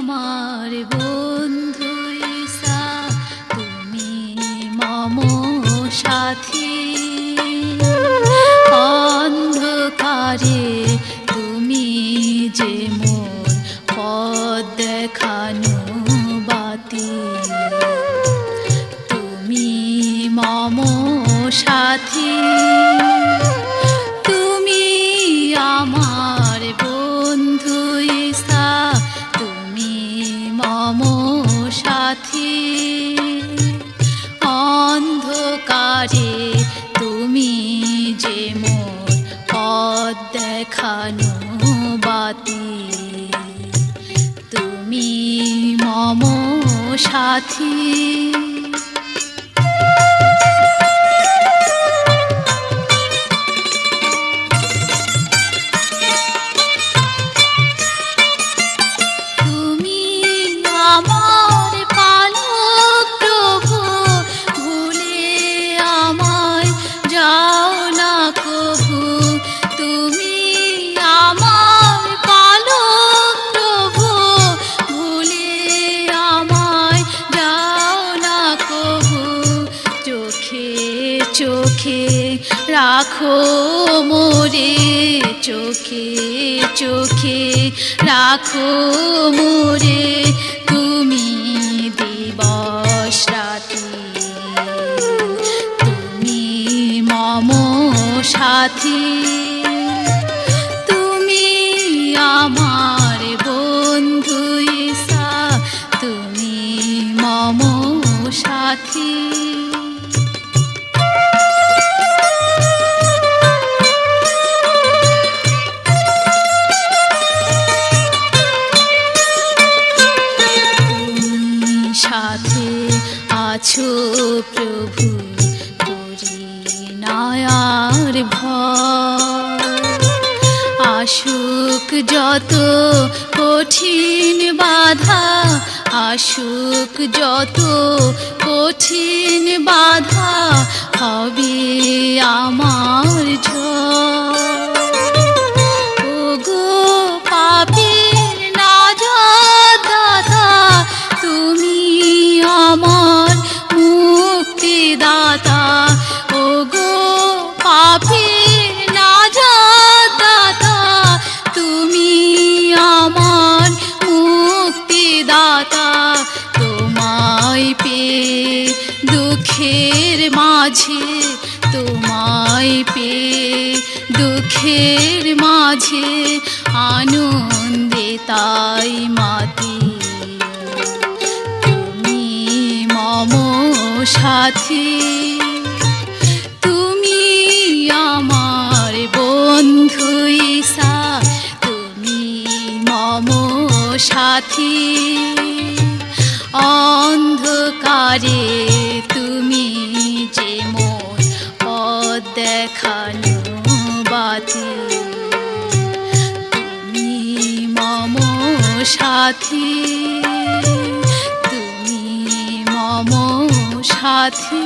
আমার বন্ধু ঈশা তুমি মম সাথী অন্ধকারে তুমি যে মোর পথ দেখানো বাতি। তুমি মম সাথী তুমি আমার সাথী অন্ধকারে তুমি যে মোর পথ দেখানো বাতি তুমি মম সাথী। রাখো মোরে চোখে চোখে রাখো মোরে তুমি দিবস রাতে। তুমি মম সাথী তুমি আমার আছো প্রভু করি নায়ার ভয়। আসুক যত কঠিন বাধা, আসুক যত কঠিন বাধা, হবে আমার ঝড়। আমার মুক্তিদাতা, তোমায় পেয়ে দুঃখের মাঝে, তোমায় পেয়ে দুঃখের মাঝে আনন্দে তাই মাতি। তুমি মম সাথী। সাথী অন্ধকারে তুমি যে মোর পথ দেখানো বাতি তুমি মম সাথী তুমি মম সাথী।